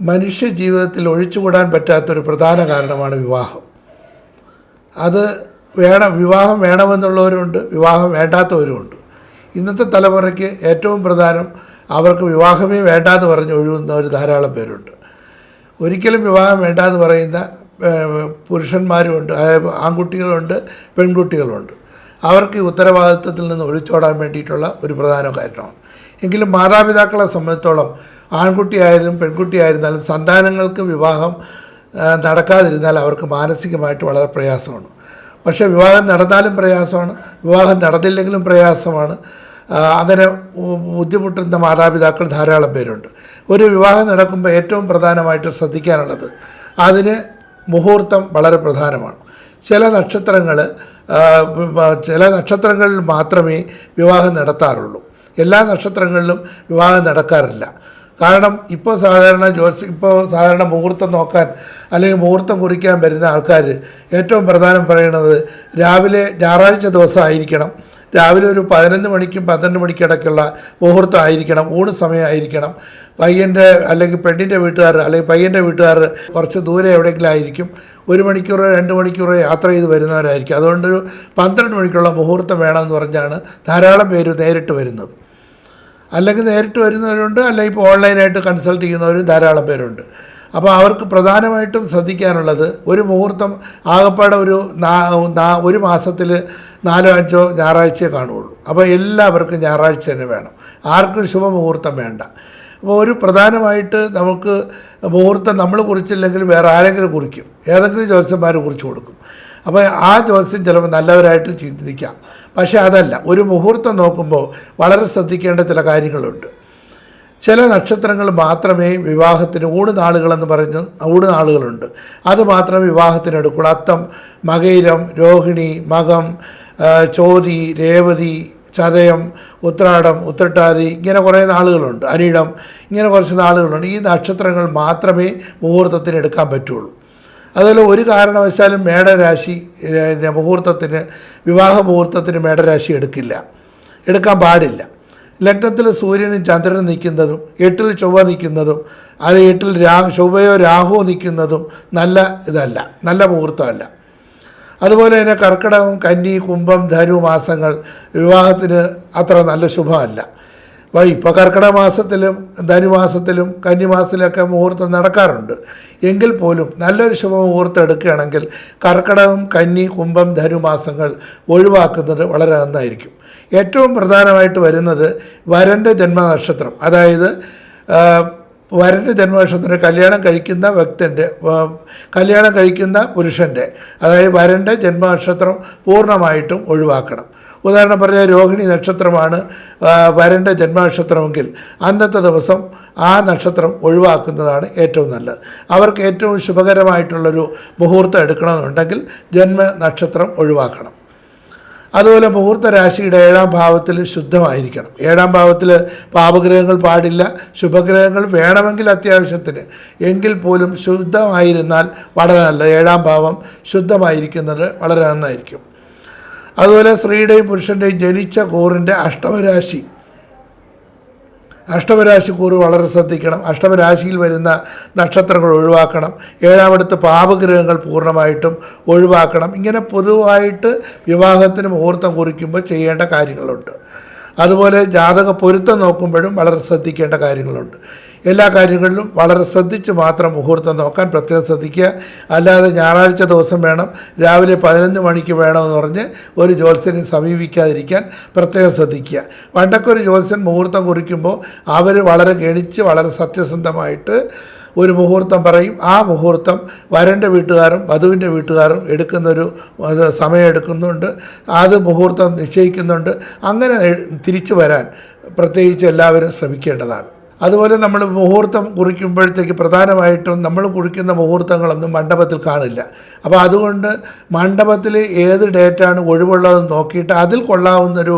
മനുഷ്യ ജീവിതത്തിൽ ഒഴിച്ചുകൂടാൻ പറ്റാത്തൊരു പ്രധാന കാരണമാണ് വിവാഹം. അത് വേണം വിവാഹം വേണമെന്നുള്ളവരുണ്ട് വിവാഹം വേണ്ടാത്തവരുമുണ്ട്. ഇന്നത്തെ തലമുറയ്ക്ക് ഏറ്റവും പ്രധാനം അവർക്ക് വിവാഹമേ വേണ്ടാന്ന് പറഞ്ഞ് ഒഴിവുന്നവർ ധാരാളം പേരുണ്ട്. ഒരിക്കലും വിവാഹം വേണ്ട എന്ന് പറയുന്ന പുരുഷന്മാരുമുണ്ട് ആൺകുട്ടികളുണ്ട് പെൺകുട്ടികളുണ്ട്. അവർക്ക് ഉത്തരവാദിത്വത്തിൽ നിന്ന് ഒഴിച്ചോടാൻ വേണ്ടിയിട്ടുള്ള ഒരു പ്രധാന കാരണമാണ്. എങ്കിലും മാതാപിതാക്കളെ സംബന്ധിച്ചോളം ആൺകുട്ടിയായാലും പെൺകുട്ടിയായിരുന്നാലും സന്താനങ്ങൾക്ക് വിവാഹം നടക്കാതിരുന്നാൽ അവർക്ക് മാനസികമായിട്ട് വളരെ പ്രയാസമാണ്. പക്ഷേ വിവാഹം നടന്നാലും പ്രയാസമാണ് വിവാഹം നടന്നില്ലെങ്കിലും പ്രയാസമാണ്. അങ്ങനെ ബുദ്ധിമുട്ടുന്ന മാതാപിതാക്കൾ ധാരാളം പേരുണ്ട്. ഒരു വിവാഹം നടക്കുമ്പോൾ ഏറ്റവും പ്രധാനമായിട്ട് ശ്രദ്ധിക്കാനുള്ളത് അതിന് മുഹൂർത്തം വളരെ പ്രധാനമാണ്. ചില നക്ഷത്രങ്ങൾ ചില നക്ഷത്രങ്ങളിൽ മാത്രമേ വിവാഹം നടത്താറുള്ളൂ. എല്ലാ നക്ഷത്രങ്ങളിലും വിവാഹം നടക്കാറില്ല. കാരണം ഇപ്പോൾ സാധാരണ ജ്യോത്സ്യ ഇപ്പോൾ സാധാരണ മുഹൂർത്തം നോക്കാൻ അല്ലെങ്കിൽ മുഹൂർത്തം കുറിക്കാൻ വരുന്ന ആൾക്കാർ ഏറ്റവും പ്രധാനം പറയുന്നത് രാവിലെ ഞായറാഴ്ച ദിവസം ആയിരിക്കണം. രാവിലെ ഒരു പതിനൊന്ന് മണിക്കും പന്ത്രണ്ട് മണിക്കും ഇടയ്ക്കുള്ള മുഹൂർത്തം ആയിരിക്കണം. ഊണ് സമയമായിരിക്കണം പയ്യന്റെ അല്ലെങ്കിൽ പെണ്ണിന്റെ വീട്ടുകാർ അല്ലെങ്കിൽ പയ്യന്റെ വീട്ടുകാർ കുറച്ച് ദൂരെ എവിടെയെങ്കിലും ആയിരിക്കും. ഒരു മണിക്കൂറോ രണ്ട് മണിക്കൂറോ യാത്ര ചെയ്ത് വരുന്നവരായിരിക്കും. അതുകൊണ്ടൊരു പന്ത്രണ്ട് മണിക്കുള്ള മുഹൂർത്തം വേണമെന്ന് പറഞ്ഞാണ് ധാരാളം പേര് നേരിട്ട് വരുന്നത്. അല്ലെങ്കിൽ നേരിട്ട് വരുന്നവരുണ്ട് അല്ലെങ്കിൽ ഇപ്പോൾ ഓൺലൈനായിട്ട് കൺസൾട്ട് ചെയ്യുന്നവരും ധാരാളം പേരുണ്ട്. അപ്പോൾ അവർക്ക് പ്രധാനമായിട്ടും ശ്രദ്ധിക്കാനുള്ളത് ഒരു മുഹൂർത്തം ആകപ്പാടെ ഒരു ഒരു മാസത്തിൽ നാലോ അഞ്ചോ ഞായറാഴ്ചയെ കാണുകയുള്ളൂ. അപ്പോൾ എല്ലാവർക്കും ഞായറാഴ്ച തന്നെ വേണം. ആർക്കും ശുഭമുഹൂർത്തം വേണ്ട. അപ്പോൾ ഒരു പ്രധാനമായിട്ട് നമുക്ക് മുഹൂർത്തം നമ്മൾ കുറിച്ചില്ലെങ്കിൽ വേറെ ആരെങ്കിലും കുറിക്കും. ഏതെങ്കിലും ജ്യോത്സ്യന്മാർ കുറിച്ച് കൊടുക്കും. അപ്പോൾ ആ ജ്യോത്സ്യം ചിലപ്പോൾ നല്ലവരായിട്ട് ചിന്തിക്കാം. പക്ഷേ അതല്ല ഒരു മുഹൂർത്തം നോക്കുമ്പോൾ വളരെ ശ്രദ്ധിക്കേണ്ട ചില കാര്യങ്ങളുണ്ട്. ചില നക്ഷത്രങ്ങൾ മാത്രമേ വിവാഹത്തിന് ഊണ് നാളുകളെന്ന് പറഞ്ഞ് ഊണ് നാളുകളുണ്ട്. അത് മാത്രമേ വിവാഹത്തിന് എടുക്കുള്ളൂ. അത്തം മകയിരം രോഹിണി മകം ചോതി രേവതി ചതയം ഉത്രാടം ഉത്രട്ടാതി ഇങ്ങനെ കുറേ നാളുകളുണ്ട്. അരിടം ഇങ്ങനെ കുറച്ച് നാളുകളുണ്ട്. ഈ നക്ഷത്രങ്ങൾ മാത്രമേ മുഹൂർത്തത്തിന് എടുക്കാൻ പറ്റുള്ളൂ. അതുപോലെ ഒരു കാരണവശാലും മേടരാശി മുഹൂർത്തത്തിന് വിവാഹ മുഹൂർത്തത്തിന് മേടരാശി എടുക്കില്ല. എടുക്കാൻ പാടില്ല. ലഗ്നത്തിൽ സൂര്യനും ചന്ദ്രനും നിൽക്കുന്നതും എട്ടിൽ ചൊവ്വ നിൽക്കുന്നതും അത് എട്ടിൽ രാ ചൊവ്വയോ രാഹുവോ നിൽക്കുന്നതും നല്ല ഇതല്ല നല്ല മുഹൂർത്തമല്ല. അതുപോലെ തന്നെ കർക്കിടകം കന്നി കുംഭം ധനു മാസങ്ങൾ വിവാഹത്തിന് അത്ര നല്ല ശുഭമല്ല. അപ്പോൾ ഇപ്പോൾ കർക്കിടക മാസത്തിലും ധനുമാസത്തിലും കന്നിമാസത്തിലൊക്കെ മുഹൂർത്തം നടക്കാറുണ്ട്. എങ്കിൽ പോലും നല്ലൊരു ശുഭമുഹൂർത്തം എടുക്കുകയാണെങ്കിൽ കർക്കിടകം കന്നി കുംഭം ധനുമാസങ്ങൾ ഒഴിവാക്കുന്നത് വളരെ നന്നായിരിക്കും. ഏറ്റവും പ്രധാനമായിട്ട് വരുന്നത് വരന്റെ ജന്മനക്ഷത്രം. അതായത് വരന്റെ ജന്മനക്ഷത്രത്തിന് കല്യാണം കഴിക്കുന്ന വ്യക്തിന്റെ കല്യാണം കഴിക്കുന്ന പുരുഷന്റെ അതായത് വരന്റെ ജന്മനക്ഷത്രം പൂർണമായിട്ടും ഒഴിവാക്കണം. ഉദാഹരണം പറഞ്ഞാൽ രോഹിണി നക്ഷത്രമാണ് വരന്റെ ജന്മനക്ഷത്രമെങ്കിൽ അന്നത്തെ ദിവസം ആ നക്ഷത്രം ഒഴിവാക്കുന്നതാണ് ഏറ്റവും നല്ലത്. അവർക്ക് ഏറ്റവും ശുഭകരമായിട്ടുള്ളൊരു മുഹൂർത്തം എടുക്കണമെന്നുണ്ടെങ്കിൽ ജന്മ നക്ഷത്രം ഒഴിവാക്കണം. അതുപോലെ മുഹൂർത്ത രാശിയുടെ ഏഴാം ഭാവത്തിൽ ശുദ്ധമായിരിക്കണം. ഏഴാം ഭാവത്തിൽ പാപഗ്രഹങ്ങൾ പാടില്ല ശുഭഗ്രഹങ്ങൾ വേണമെങ്കിൽ അത്യാവശ്യത്തിന്. എങ്കിൽ പോലും ശുദ്ധമായിരുന്നാൽ വളരെ നല്ലത്. ഏഴാം ഭാവം ശുദ്ധമായിരിക്കുന്നത് വളരെ നന്നായിരിക്കും. അതുപോലെ സ്ത്രീയുടെയും പുരുഷന്റെയും ജനിച്ച കൂറിന്റെ അഷ്ടമരാശി. അഷ്ടമരാശി കൂറ് വളരെ ശ്രദ്ധിക്കണം. അഷ്ടമരാശിയിൽ വരുന്ന നക്ഷത്രങ്ങൾ ഒഴിവാക്കണം. ഏഴാമടുത്ത് പാപഗ്രഹങ്ങൾ പൂർണമായിട്ടും ഒഴിവാക്കണം. ഇങ്ങനെ പൊതുവായിട്ട് വിവാഹത്തിന് മുഹൂർത്തം കുറിക്കുമ്പോൾ ചെയ്യേണ്ട കാര്യങ്ങളുണ്ട്. അതുപോലെ ജാതക പൊരുത്തം നോക്കുമ്പോഴും വളരെ ശ്രദ്ധിക്കേണ്ട കാര്യങ്ങളുണ്ട്. എല്ലാ കാര്യങ്ങളിലും വളരെ ശ്രദ്ധിച്ച് മാത്രം മുഹൂർത്തം നോക്കാൻ പ്രത്യേകം ശ്രദ്ധിക്കുക. അല്ലാതെ ഞായറാഴ്ച ദിവസം വേണം രാവിലെ പതിനൊന്ന് മണിക്ക് വേണമെന്ന് പറഞ്ഞ് ഒരു ജ്യോത്സ്യനെ സമീപിക്കാതിരിക്കാൻ പ്രത്യേകം ശ്രദ്ധിക്കുക. പണ്ടൊക്കെ ഒരു ജ്യോത്സ്യൻ മുഹൂർത്തം കുറിക്കുമ്പോൾ അവർ വളരെ ഗണിച്ച് വളരെ സത്യസന്ധമായിട്ട് ഒരു മുഹൂർത്തം പറയും. ആ മുഹൂർത്തം വരന്റെ വീട്ടുകാരും വധുവിന്റെ വീട്ടുകാരും എടുക്കുന്നൊരു സമയം എടുക്കുന്നുണ്ട് അത് മുഹൂർത്തം നിശ്ചയിക്കുന്നുണ്ട്. അങ്ങനെ തിരിച്ചു വരാൻ പ്രത്യേകിച്ച് എല്ലാവരും ശ്രമിക്കേണ്ടതാണ്. അതുപോലെ നമ്മൾ മുഹൂർത്തം കുറിക്കുമ്പോഴത്തേക്ക് പ്രധാനമായിട്ടും നമ്മൾ കുറിക്കുന്ന മുഹൂർത്തങ്ങളൊന്നും മണ്ഡപത്തിൽ കാണില്ല. അപ്പോൾ അതുകൊണ്ട് മണ്ഡപത്തിൽ ഏത് ഡേറ്റാണ് ഒഴിവുള്ളതെന്ന് നോക്കിയിട്ട് അതിൽ കൊള്ളാവുന്നൊരു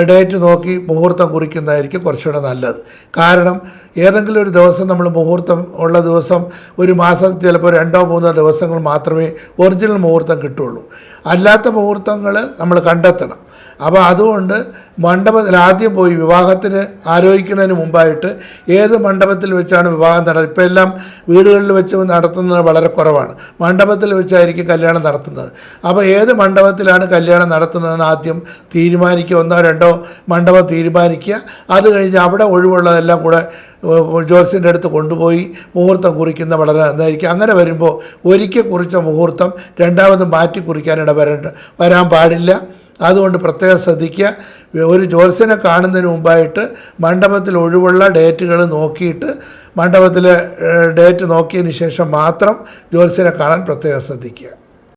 ഡേറ്റ് നോക്കി മുഹൂർത്തം കുറിക്കുന്നതായിരിക്കും കുറച്ചുകൂടെ നല്ലത്. കാരണം ഏതെങ്കിലും ഒരു ദിവസം നമ്മൾ മുഹൂർത്തം ഉള്ള ദിവസം ഒരു മാസം ചിലപ്പോൾ രണ്ടോ മൂന്നോ ദിവസങ്ങൾ മാത്രമേ ഒറിജിനൽ മുഹൂർത്തം കിട്ടുള്ളൂ അല്ലാത്ത മുഹൂർത്തങ്ങൾ നമ്മൾ കണ്ടെത്തണം. അപ്പോൾ അതുകൊണ്ട് മണ്ഡപത്തിൽ ആദ്യം പോയി വിവാഹത്തിന് ആലോചിക്കുന്നതിന് മുമ്പായിട്ട് ഏത് മണ്ഡപത്തിൽ വെച്ചാണ് വിവാഹം നടത്തുന്നത് ഇപ്പോൾ എല്ലാം വീടുകളിൽ വെച്ച് നടത്തുന്നത് വളരെ കുറവാണ്. മണ്ഡപത്തിൽ വെച്ചായിരിക്കും കല്യാണം നടത്തുന്നത്. അപ്പോൾ ഏത് മണ്ഡപത്തിലാണ് കല്യാണം നടത്തുന്നതെന്ന് ആദ്യം തീരുമാനിക്കുക. ഒന്നോ രണ്ടോ മണ്ഡപം തീരുമാനിക്കുക. അത് കഴിഞ്ഞ് അവിടെ ഒഴിവുള്ളതെല്ലാം കൂടെ ജോത്സ്യന്റെ അടുത്ത് കൊണ്ടുപോയി മുഹൂർത്തം കുറിക്കുന്ന വളരെ നന്നായിരിക്കും. അങ്ങനെ വരുമ്പോൾ ഒരിക്കൽ കുറിച്ച മുഹൂർത്തം രണ്ടാമത് മാറ്റി കുറിക്കാനിട വരേണ്ട വരാൻ പാടില്ല. അതുകൊണ്ട് പ്രത്യേകം ശ്രദ്ധിക്കുക. ഒരു ജോത്സ്യനെ കാണുന്നതിന് മുമ്പായിട്ട് മണ്ഡപത്തിൽ ഒഴിവുള്ള ഡേറ്റുകൾ നോക്കിയിട്ട് മണ്ഡപത്തിലെ ഡേറ്റ് നോക്കിയതിന് ശേഷം മാത്രം ജോത്സ്യനെ കാണാൻ പ്രത്യേകം ശ്രദ്ധിക്കുക.